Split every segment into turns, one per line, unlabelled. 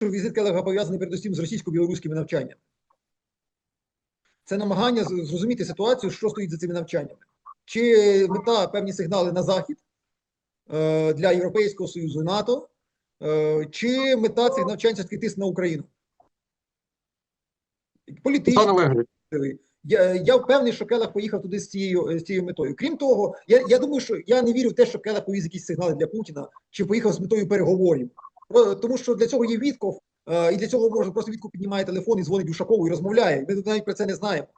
що візит Келега пов'язаний передусім з російсько-білоруськими навчаннями. Це намагання зрозуміти ситуацію, що стоїть за цими навчаннями. Чи мета певні сигнали на Захід е, для Європейського Союзу і НАТО, е, чи мета цих навчань все-таки тиск на Україну? Політично. Я, я впевнений, що Келах поїхав туди з цією, з цією метою. Крім того, я, я думаю, що я не вірю в те, що Келах повіз якісь сигнали для Путіна чи поїхав з метою переговорів. Про- Тому що для цього є Вітков, е, і для цього може просто Вітков піднімає телефон і дзвонить Ушакову і розмовляє. Ми навіть про це не знаємо.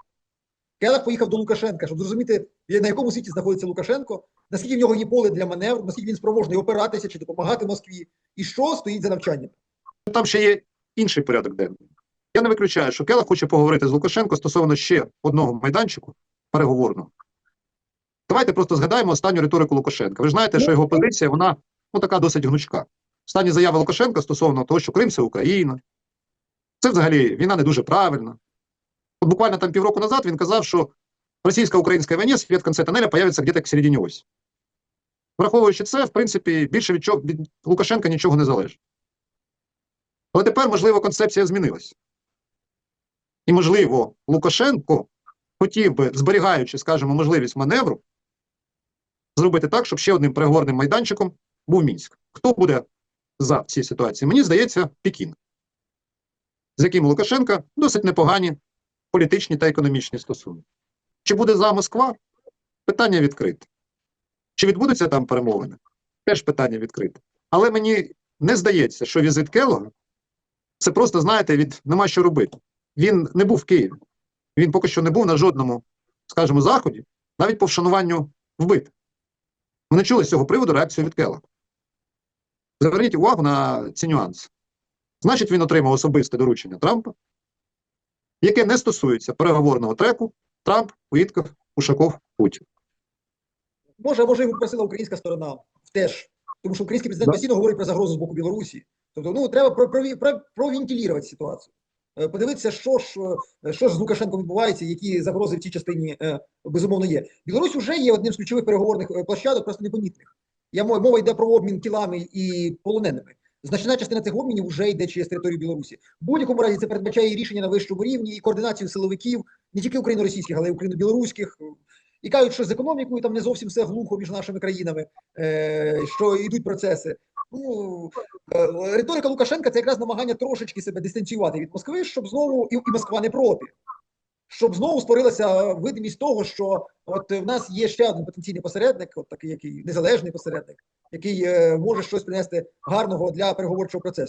Келах поїхав до Лукашенка, щоб зрозуміти, на якому світі знаходиться Лукашенко, наскільки в нього є поле для маневру, наскільки він спроможний опиратися чи допомагати Москві, і що стоїть за навчанням.
там ще є інший порядок денний. Я не виключаю, що Келах хоче поговорити з Лукашенко стосовно ще одного майданчику переговорного. Давайте просто згадаємо останню риторику Лукашенка. Ви ж знаєте, що його позиція, вона ну, така досить гнучка. Останні заяви Лукашенка стосовно того, що Крим це Україна. Це взагалі війна не дуже правильна. От буквально там півроку назад він казав, що російсько-українська війна світ в конце тоннеля появиться где-то к середині ось. Враховуючи це, в принципі, більше від, чого, від Лукашенка нічого не залежить. Але тепер, можливо, концепція змінилась. І, можливо, Лукашенко хотів би, зберігаючи, скажімо, можливість маневру, зробити так, щоб ще одним переговорним майданчиком був Мінськ. Хто буде за в цій ситуації? Мені здається, Пекін, з яким Лукашенка досить непогані політичні та економічні стосунки. Чи буде за Москва? Питання відкрите. Чи відбудуться там перемовини? Теж питання відкрите. Але мені не здається, що візит Келога це просто, знаєте, від нема що робити. Він не був в Києві. Він поки що не був на жодному, скажімо, заході, навіть по вшануванню вбитих. Ми не чули з цього приводу реакцію від Келога. Зверніть увагу на ці нюанси. Значить, він отримав особисте доручення Трампа, яке не стосується переговорного треку Трамп, Уітков, Ушаков, Путін.
Може, може його просила українська сторона теж. Тому що український президент постійно говорить про загрозу з боку Білорусі. Тобто, ну треба про, про, про, провентилювати ситуацію. Е, Подивитися, що ж, е, що ж з Лукашенком відбувається, які загрози в цій частині е, безумовно є. Білорусь вже є одним з ключових переговорних площадок, просто непомітних. Я мова йде про обмін тілами і полоненими. Значна частина цих обмінів вже йде через територію Білорусі. В будь-якому разі це передбачає рішення на вищому рівні і координацію силовиків, не тільки україно-російських, але й україно-білоруських. І кажуть, що з економікою там не зовсім все глухо між нашими країнами, е, що йдуть процеси. Ну, е, риторика Лукашенка це якраз намагання трошечки себе дистанціювати від Москви, щоб знову і Москва не проти. Щоб знову створилася видимість того, що от в нас є ще один потенційний посередник, от такий який незалежний посередник, який е, може щось принести гарного для переговорчого процесу.